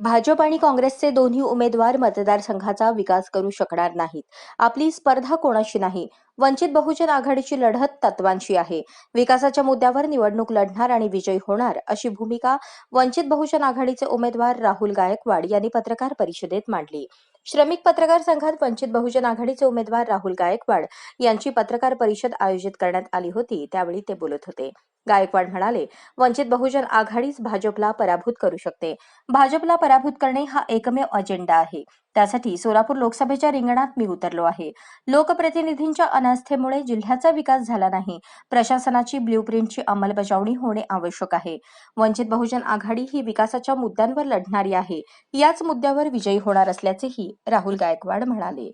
भाजप आणि काँग्रेसचे दोन्ही उमेदवार मतदारसंघाचा विकास करू शकणार नाहीत. आपली स्पर्धा कोणाशी नाही? वंचित बहुजन आघाडीची लढत तत्वांशी आहे. विकासाच्या मुद्द्यावर निवडणूक लढणार आणि विजयी होणार अशी भूमिका वंचित बहुजन आघाडीचे उमेदवार राहुल गायकवाड यांनी पत्रकार परिषदेत मांडली. श्रमिक पत्रकार संघात वंचित बहुजन आघाडीचे उमेदवार राहुल गायकवाड यांची पत्रकार परिषद आयोजित करण्यात आली होती. त्यावेळी ते बोलत होते. गायकवाड म्हणाले वंचित बहुजन आघाडीच भाजपला पराभूत करू शकते. भाजपला पराभूत करणे हा एकमेव अजेंडा आहे. त्यासाठी सोलापूर लोकसभेच्या रिंगणात मी उतरलो आहे. लोकप्रतिनिधींच्या अनास्थेमुळे जिल्ह्याचा विकास झाला नाही. प्रशासनाची ब्ल्यूप्रिंटची अंमलबजावणी होणे आवश्यक आहे. वंचित बहुजन आघाडी ही विकासाच्या मुद्द्यांवर लढणारी आहे. याच मुद्द्यावर विजयी होणार असल्याचेही राहुल गायकवाड म्हणाले.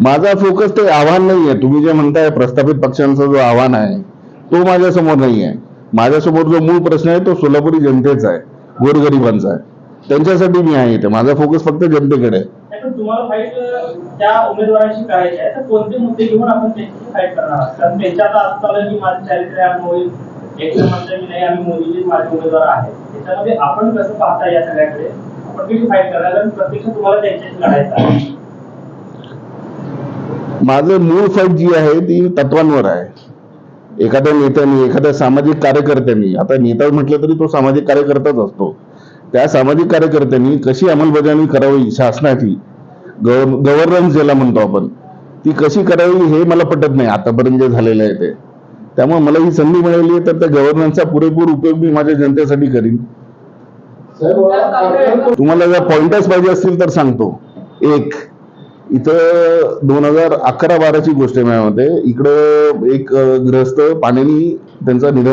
माझा फोकस ते आव्हान नाहीये. तुम्ही जे म्हणताय प्रस्थापित पक्षांचा जो आव्हान आहे तो माझ्यासमोर नाहीये. माझ्यासमोर जो मूळ प्रश्न आहे तो सोलापुरी जनतेचा आहे गोरगरिबांचा आहे. त्यांच्यासाठी मी आहे इथे. माझा फोकस फक्त जनतेकडे आहे. आपण कसं पाहता या सगळ्याकडे? आपण फाईट करणार? प्रत्यक्ष तुम्हाला त्यांच्याशी लढायचं माझं मूळ फाईट जी आहे ती तत्वांवर आहे. एखाद्या नेत्याने एखाद्या सामाजिक कार्यकर्त्यांनी. आता नेता म्हटलं तरी तो सामाजिक कार्यकर्ताच असतो. त्या सामाजिक कार्यकर्त्यांनी कशी अंमलबजावणी करावी शासनाची? गव्हर्नन्स ज्याला म्हणतो आपण ती कशी करावी हे मला पटत नाही. आतापर्यंत जे झालेलं आहे ते. त्यामुळे मला ही संधी मिळाली आहे तर त्या गव्हर्नन्सचा पुरेपूर उपयोग मी माझ्या जनतेसाठी करीन. तुम्हाला जर पॉइंटर्स पाहिजे असतील तर सांगतो. एक इथं दोन हजार अकरा बाराची गोष्ट आहे मॅम इकडं एक ग्रस्त पाण्याने त्यांचा निधन